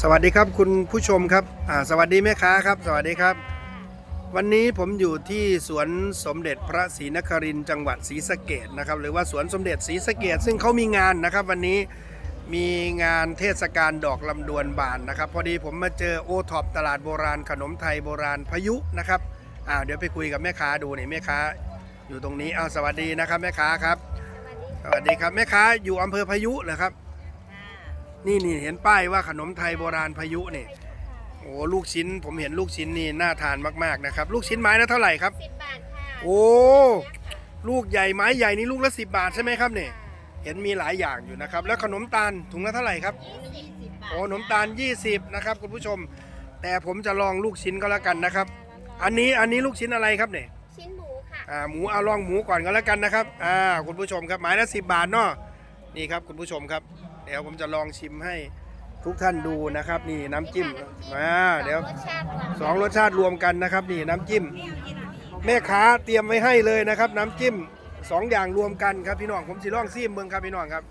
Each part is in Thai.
สวัสดีครับคุณผู้ชมครับอ่าสวัสดีแม่ค้าครับ สวัสดีครับ วันนี้ผมอยู่ที่สวนสมเด็จพระศรีนครินทร์จังหวัดศรีสะเกดนะครับ หรือว่าสวนสมเด็จศรีสะเกดซึ่งเขามีงานนะครับ วันนี้มีงานเทศกาลดอกลำดวนบานนะครับ พอดีผมมาเจอโอท็อปตลาดโบราณ ขนมไทยโบราณพายุนะครับอ่าเดี๋ยวไปคุยกับแม่ค้าดูนี่แม่ค้าอยู่ตรงนี้อ้าวสวัสดีนะครับแม่ค้าครับ สวัสดีครับแม่ค้าอยู่อำเภอพายุเหรอครับ นี่นี่เห็นป้ายว่าขนมไทยโบราณพายุนี่โอ้ลูกชิ้นผมเห็นลูกชิ้นนี่น่าทานมากๆนะครับ ลูกชิ้นไม้ละเท่าไหร่ครับสิบบาทค่ะโอ้ลูกใหญ่ไม้ใหญ่นี่ลูกละสิบาทใช่ไหมครับเนี่ยเห็นมีหลายอย่างอยู่นะครับ แล้วขนมตาลถุงละเท่าไหร่ครับยี่สิบบาทโอ้ขนมตาล 20 นะครับคุณผู้ชม แต่ผมจะลองลูกชิ้นก็แล้วกันนะครับ อันนี้อันนี้ลูกชิ้นอะไรครับเนี่ยชิ้นหมูค่ะอ่าหมูเอาลองหมูก่อนก็แล้วกันนะครับอ่าคุณผู้ชมครับไม้ละสิบาทเนาะนี่ครับคุณผู้ชมครับ เดี๋ยวผมจะลองชิมให้ทุกท่านดูนะครับ นี่น้ำจิ้มมาเดี๋ยวรสชาติหวานสองรสชาติรวมกันนะครับ นี่น้ำจิ้ม แม่ค้าเตรียมไว้ให้เลยนะครับ น้ำจิ้มสองอย่างรวมกันครับพี่น้องผมสิลองซีมเมืองครับพี่น้องครับ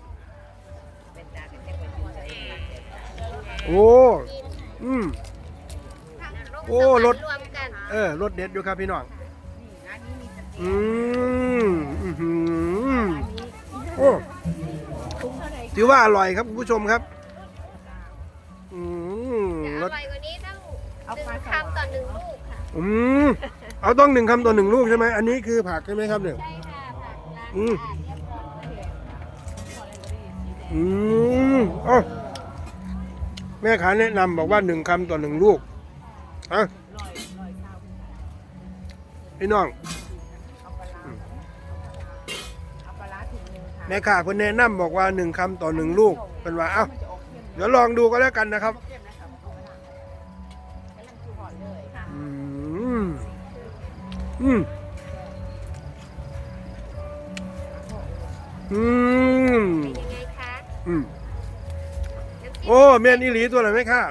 โอ้อืมโอ้รสรวมกันเออรสเด็ดอยู่ครับพี่น้องอืมอื้อหือโอ้ ถือว่าอร่อยครับคุณผู้ชมครับ อืมจะรอสร่อยกว่านี้ต้องหนึ่งคำต่อหนึ่งลูกค่ะ อืมเอาต้องหนึ่งคำต่อหนึ่งลูกใช่ไหมอันนี้คือผักใช่ไหมครับเนี่ย ใช่ค่ะผักล้างอืม สะอาดเรียบร้อยอืมอ๋อแม่ค้าแนะนำบอกว่าหนึ่งคำต่อหนึ่งลูกอะพี่น้อง ม่ค้าเพิ่นแนะนำบอกว่าหนึ่งคำต่อหนึ่งลูกเป็นว่าเอ้าเดี๋ยวลองดูก็แล้วกันนะครับอืมอืมอืมเป็นยังไงคะอืมน้ำจิ้มโอ้เมียนอีหลีตัวไหนไหมค่ะ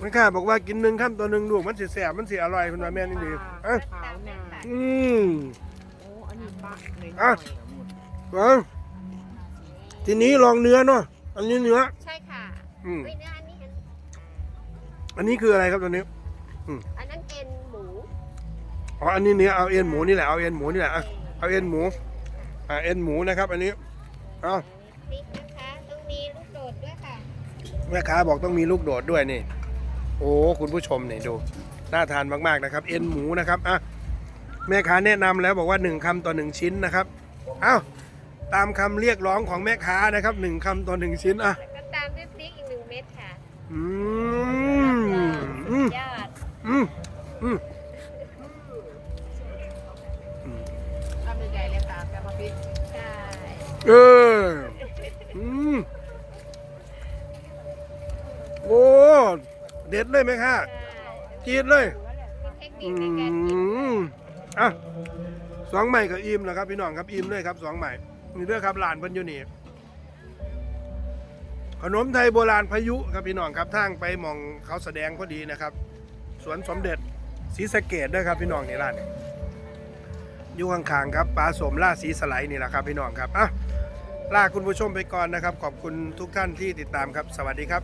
แม่ค่ะบอกว่ากินหนึ่งคำตัวหนึ่งลูกมันสิแสบมันสิอร่อยคุณว่าแม่นอีหลีอะตามนั้นค่ะอืมโอ้อันนี้ปะเลยอะ เอาทีนี้ลองเนื้อเนาะอันนี้เนื้อ ใช่ค่ะอืม เฮ้ยเนื้ออันนี้อันอันนี้คืออะไรครับตัวนี้อันนั้นเอ็นหมู อ๋ออันนี้เนื้อเอาเอ็นหมูนี่แหละเอาเอ็นหมูนี่แหละอะเอาเอ็นหมูอ่าเอ็นหมูนะครับ อันนี้เอา พริกนะคะ ต้องมีลูกโดดด้วยค่ะ แม่ค้าบอกต้องมีลูกโดดด้วยนี่ โอ้คุณผู้ชมนี่ดูน่าทานมากๆนะครับ เอ็นหมูนะครับอะแม่ค้าแนะนำแล้วบอกว่าหนึ่งคำต่อหนึ่งชิ้นนะครับ เอ้า ตามคำเรียกร้องของแม่ค้านะครับหนึ่งคำต่อหนึ่งชิ้นอะแล้วก็ตามด้วยพริกอีกหนึ่งเม็ดค่ะอืมอืมยอดอืมอืมทำใหญ่ๆเลยตามแต่มาปิดใช่เอออืมโอ้เด็ดเลยไหมคะใช่จีดเลยมีเทคนิอืคในการกินมอะสองใหม่กับอิ่มแล้วครับพี่น้องครับอิ่มเลยครับสองใหม่ นี่ด้วยครับหลานเพันอยูนี่ขนมไทยโบราณพายุครับพี่น้องครับทางไปมองเขาแสดงพอดีนะครับ สวนสมเด็จศรีสะเกดด้วยครับพี่น้องนี่ร้านนี้อยู่ข้างๆครับปลาสมล่าสีสไลด์นี่แหละครับพี่น้องครับอะลาคุณผู้ชมไปก่อนนะครับ ขอบคุณทุกท่านที่ติดตามครับ สวัสดีครับ